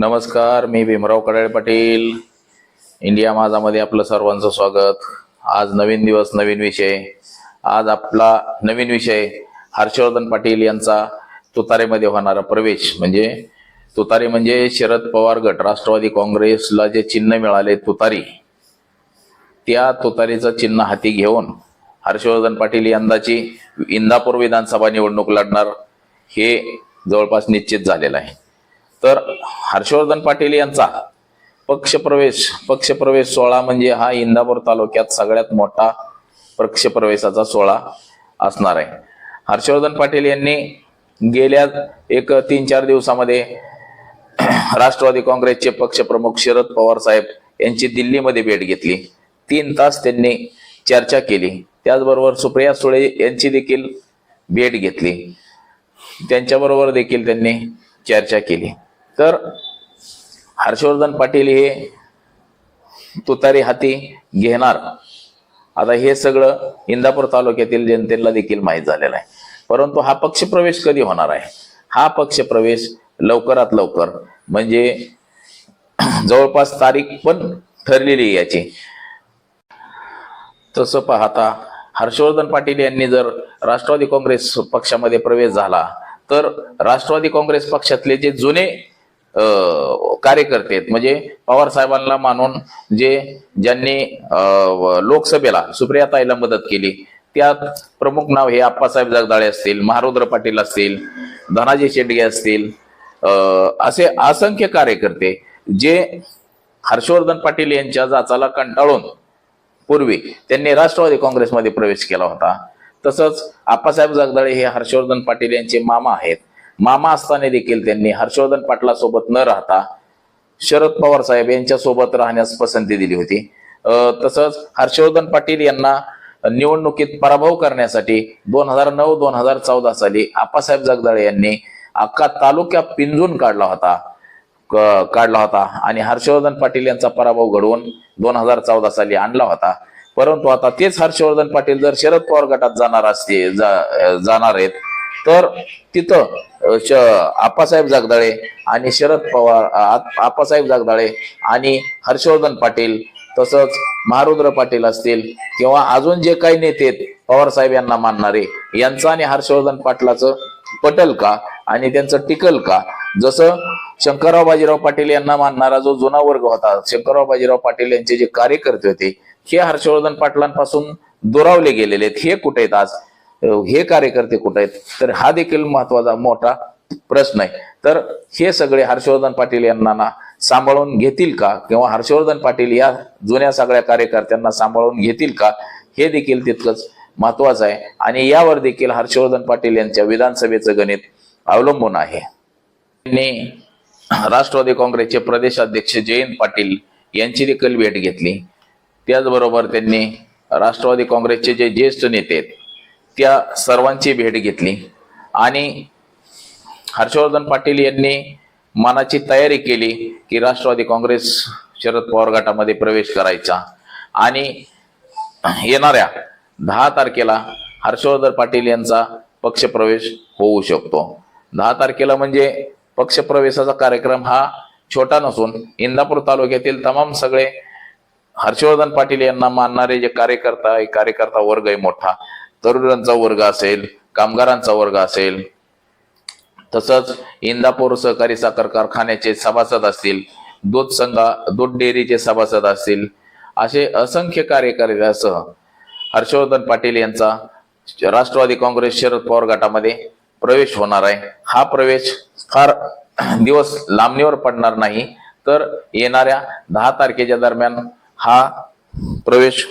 नमस्कार मी भीमराव कडाळे पाटील. इंडिया माझामध्ये आपलं सर्वांचं स्वागत. आज नवीन दिवस नवीन विषय. आज आपला नवीन विषय हर्षवर्धन पाटील यांचा तुतारेमध्ये होणारा प्रवेश. म्हणजे तुतारी म्हणजे शरद पवार गट राष्ट्रवादी काँग्रेसला जे चिन्ह मिळाले तुतारी त्या तुतारीचं चिन्ह हाती घेऊन हर्षवर्धन पाटील यंदाची इंदापूर विधानसभा निवडणूक लढणार हे जवळपास निश्चित झालेलं आहे. तर हर्षवर्धन पाटील यांचा पक्षप्रवेश पक्षप्रवेश सोहळा म्हणजे हा इंदापूर तालुक्यात सगळ्यात मोठा पक्षप्रवेशाचा सोहळा असणार आहे. हर्षवर्धन पाटील यांनी गेल्या एक तीन चार दिवसामध्ये राष्ट्रवादी काँग्रेसचे पक्षप्रमुख शरद पवार साहेब यांची दिल्लीमध्ये भेट घेतली. तीन तास त्यांनी चर्चा केली. त्याचबरोबर सुप्रिया सुळे यांची देखील भेट घेतली. त्यांच्याबरोबर देखील त्यांनी चर्चा केली. तर हर्षवर्धन पाटील हे तुतारी हाती घेणार. आता हे सगळं इंदापूर तालुक्यातील जनतेला देखील माहीत झालेलं आहे. परंतु हा पक्षप्रवेश कधी होणार आहे? हा पक्षप्रवेश लवकरात लवकर म्हणजे जवळपास तारीख पण ठरलेली आहे याची. तसं पाहता हर्षवर्धन पाटील यांनी जर राष्ट्रवादी काँग्रेस पक्षामध्ये प्रवेश झाला तर राष्ट्रवादी काँग्रेस पक्षातले जे जुने कार्यकर्ते आहेत. म्हणजे पवार साहेबांना मानून जे ज्यांनी लोकसभेला लोकसभेला सुप्रियाताईला मदत केली त्यात प्रमुख नाव हे आप्पासाहेब जगदाळे असतील महारुद्र पाटील असतील धनाजी शेडगे असतील असे असंख्य कार्यकर्ते जे हर्षवर्धन पाटील यांच्या जाचाला कंटाळून पूर्वी त्यांनी राष्ट्रवादी काँग्रेसमध्ये प्रवेश केला होता. तसंच आप्पासाहेब जगदाळे हे हर्षवर्धन पाटील यांचे मामा आहेत. मामा असताना देखील त्यांनी हर्षवर्धन पाटलासोबत न राहता शरद पवार साहेब यांच्या सोबत राहण्यास पसंती दिली होती. तसंच हर्षवर्धन पाटील यांना निवडणुकीत पराभव करण्यासाठी दोन हजार नऊ दोन हजार चौदा साली आप्पासाहेब जगदाळे यांनी अख्खा तालुक्या पिंजून काढला होता. काढला होता आणि हर्षवर्धन पाटील यांचा पराभव घडवून दोन हजार चौदा साली आणला होता. परंतु आता तेच हर्षवर्धन पाटील जर शरद पवार गटात जाणार असते जा- जाणार आहेत तर तिथं आप्पासाहेब जागदाळे आणि शरद पवार आप्पासाहेब जागदाळे आणि हर्षवर्धन पाटील तसंच महारुद्र पाटील असतील किंवा अजून जे काही नेते पवार साहेब यांना मानणारे यांचं आणि हर्षवर्धन पाटलाचं पटल का आणि त्यांचं टिकल का? जसं शंकरराव बाजीराव पाटील यांना मानणारा जो जुना वर्ग होता शंकरराव बाजीराव पाटील यांचे जे कार्यकर्ते होते हे हर्षवर्धन पाटलांपासून दुरावले गेलेले आहेत. हे कुठे आहेत आज? हे कार्यकर्ते कुठे आहेत? तर हा देखील महत्त्वाचा मोठा प्रश्न आहे. तर हे सगळे हर्षवर्धन पाटील यांना ना सांभाळून घेतील का? किंवा हर्षवर्धन पाटील या जुन्या सगळ्या कार्यकर्त्यांना सांभाळून घेतील का? हे देखील तितकंच महत्वाचं आहे. आणि यावर देखील हर्षवर्धन पाटील यांच्या विधानसभेचं गणित अवलंबून आहे. त्यांनी राष्ट्रवादी काँग्रेसचे प्रदेशाध्यक्ष जयंत पाटील यांची देखील भेट घेतली. त्याचबरोबर त्यांनी राष्ट्रवादी काँग्रेसचे जे ज्येष्ठ नेते आहेत त्या सर्वांची भेट घेतली. आणि हर्षवर्धन पाटील यांनी मनाची तयारी केली की राष्ट्रवादी काँग्रेस शरद पवार गटामध्ये प्रवेश करायचा. आणि येणाऱ्या दहा तारखेला हर्षवर्धन पाटील यांचा पक्षप्रवेश होऊ शकतो. दहा तारखेला म्हणजे पक्षप्रवेशाचा कार्यक्रम हा छोटा नसून इंदापूर तालुक्यातील तमाम सगळे हर्षवर्धन पाटील यांना मानणारे जे कार्यकर्ता कार्यकर्ता वर्ग आहे मोठा. तरुणांचा वर्ग असेल कामगारांचा वर्ग असेल तसंच इंदापूर सहकारी साखर कारखान्याचे सभासद असतील दूध संघा दूध डेअरीचे सभासद असतील असे असंख्य कार्यकर्त्यासह हर्षवर्धन पाटील यांचा राष्ट्रवादी काँग्रेस शरद पवार गटामध्ये प्रवेश होणार आहे. हा प्रवेश फार दिवस लांबणीवर पडणार नाही तर येणाऱ्या दहा तारखेच्या दरम्यान हा प्रवेश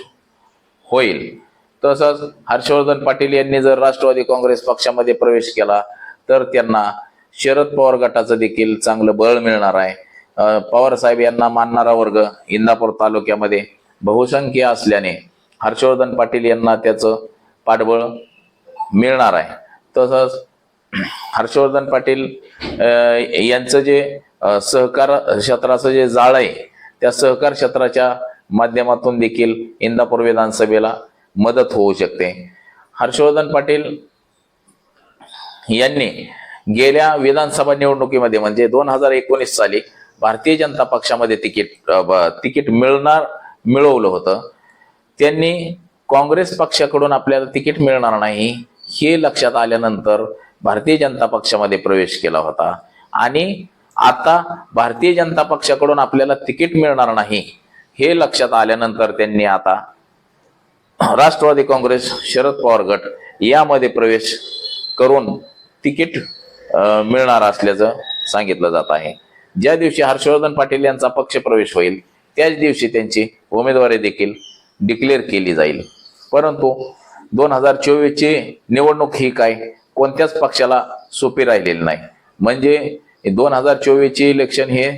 होईल. तसंच हर्षवर्धन पाटील यांनी जर राष्ट्रवादी काँग्रेस पक्षामध्ये प्रवेश केला तर त्यांना शरद पवार गटाचं देखील चांगलं बळ मिळणार आहे. पवारसाहेब पवार साहेब यांना मानणारा वर्ग इंदापूर तालुक्यामध्ये बहुसंख्य असल्याने हर्षवर्धन पाटील यांना त्याचं पाठबळ मिळणार आहे. तसंच हर्षवर्धन पाटील यांचं जे सहकार क्षेत्राचं जे जाळ आहे त्या सहकार क्षेत्राच्या माध्यमातून देखील इंदापूर विधानसभेला मदत होऊ शकते. हर्षवर्धन पाटील यांनी गेल्या विधानसभा निवडणुकीमध्ये म्हणजे दोन हजार एकोणीस साली भारतीय जनता पक्षामध्ये तिकीट तिकीट मिळणार मिळवलं होतं. त्यांनी काँग्रेस पक्षाकडून आपल्याला तिकीट मिळणार नाही हे लक्षात आल्यानंतर भारतीय जनता पक्षामध्ये प्रवेश केला होता. आणि आता भारतीय जनता पक्षाकडून आपल्याला तिकीट मिळणार नाही हे लक्षात आल्यानंतर त्यांनी आता राष्ट्रवादी काँग्रेस शरद पवार गट यामध्ये प्रवेश करून तिकीट मिळणार असल्याचं सांगितलं जात आहे. ज्या दिवशी हर्षवर्धन पाटील यांचा पक्ष प्रवेश होईल त्याच दिवशी त्यांची उमेदवारी देखील डिक्लेअर केली जाईल. परंतु दोन हजार चोवीसची निवडणूक ही काय कोणत्याच पक्षाला सोपी राहिलेली नाही. म्हणजे दोन हजार चोवीसची इलेक्शन हे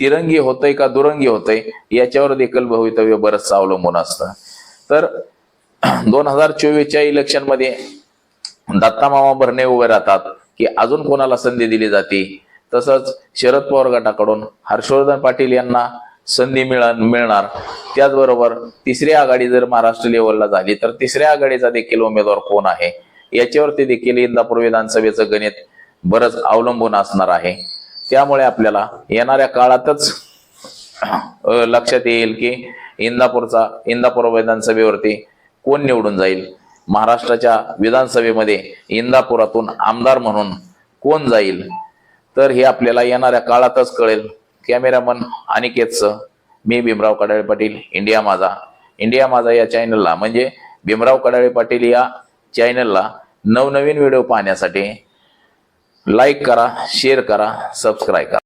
तिरंगी होतंय का दुरंगी होतंय याच्यावर देखील भवितव्य बरंच अवलंबून असतं. तर दोन हजार चोवीसच्या इलेक्शनमध्ये दत्तामामा भरणे उभे राहतात की अजून कोणाला संधी दिली जाते? तसंच शरद पवार गटाकडून हर्षवर्धन पाटील यांना संधी मिळ मिळणार. त्याचबरोबर तिसरी आघाडी जर महाराष्ट्र लेवलला झाली तर तिसऱ्या आघाडीचा देखील उमेदवार कोण आहे? याच्यावरती देखील इंदापूर विधानसभेचं गणित बरंच अवलंबून असणार आहे. त्यामुळे आपल्याला येणाऱ्या काळातच लक्षात येईल की इंदापूरचा इंदापूर विधानसभेवरती कोण निवडून जाईल? महाराष्ट्राच्या विधानसभेमध्ये इंदापुरातून आमदार म्हणून कोण जाईल? तर हे आपल्याला येणाऱ्या काळातच कळेल. कॅमेरामन अनिकेतचं. मी भीमराव कडाळे पाटील इंडिया माझा. इंडिया माझा या चॅनलला म्हणजे भीमराव कडाळे पाटील या चॅनलला नवनवीन व्हिडिओ पाहण्यासाठी लाईक करा शेअर करा सबस्क्राईब करा.